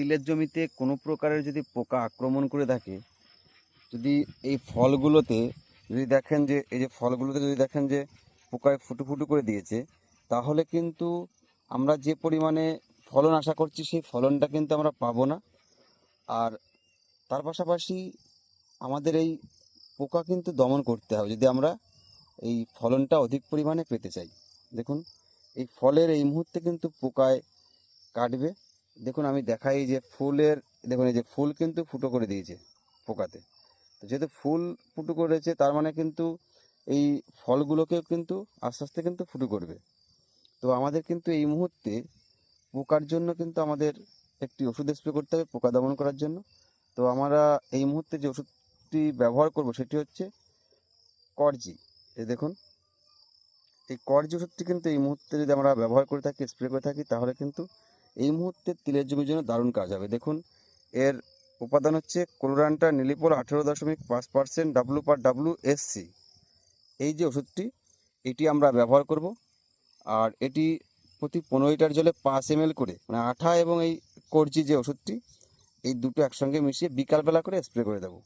তিলের জমিতে কোনো প্রকারের যদি পোকা আক্রমণ করে থাকে, যদি এই ফলগুলোতে যদি দেখেন যে, এই যে ফলগুলোতে যদি দেখেন যে পোকায় ফুটু ফুটু করে দিয়েছে, তাহলে কিন্তু আমরা যে পরিমাণে ফলন আশা করছি সেই ফলনটা কিন্তু আমরা পাবো না। আর তার পাশাপাশি আমাদের এই পোকা কিন্তু দমন করতে হবে যদি আমরা এই ফলনটা অধিক পরিমাণে পেতে চাই। দেখুন, এই ফলের এই মুহূর্তে কিন্তু পোকায় কাটবে। দেখুন, আমি দেখাই যে ফুলের, দেখুন, এই যে ফুল কিন্তু ফুটো করে দিয়েছে পোকাতে। তো যেহেতু ফুল ফুটো করেছে, তার মানে কিন্তু এই ফলগুলোকেও কিন্তু আস্তে আস্তে কিন্তু ফুটো করবে। তো আমাদের কিন্তু এই মুহূর্তে পোকার জন্য কিন্তু আমাদের একটি ওষুধ স্প্রে করতে হবে পোকা দমন করার জন্য। তো আমরা এই মুহূর্তে যে ওষুধটি ব্যবহার করব, সেটি হচ্ছে করজি। এই দেখুন, এই করজি ওষুধটি কিন্তু এই মুহূর্তে যদি আমরা ব্যবহার করে থাকি, স্প্রে করে থাকি, তাহলে কিন্তু মুহূর্তে তিলের জমির জন্য দারুণ কাজ হবে। দেখুন, এর উপাদান হচ্ছে কোলোরানটা নিলিপোল আঠেরো দশমিক পাঁচ percent W per W SC এই যে ওষুধটি, এটি আমরা ব্যবহার করব। আর এটি প্রতি পনেরো লিটার জলে পাঁচ এম করে মানে আঠা এবং এই করজি যে ওষুধটি, এই দুটো একসঙ্গে মিশিয়ে বিকালবেলা করে স্প্রে করে দেবো।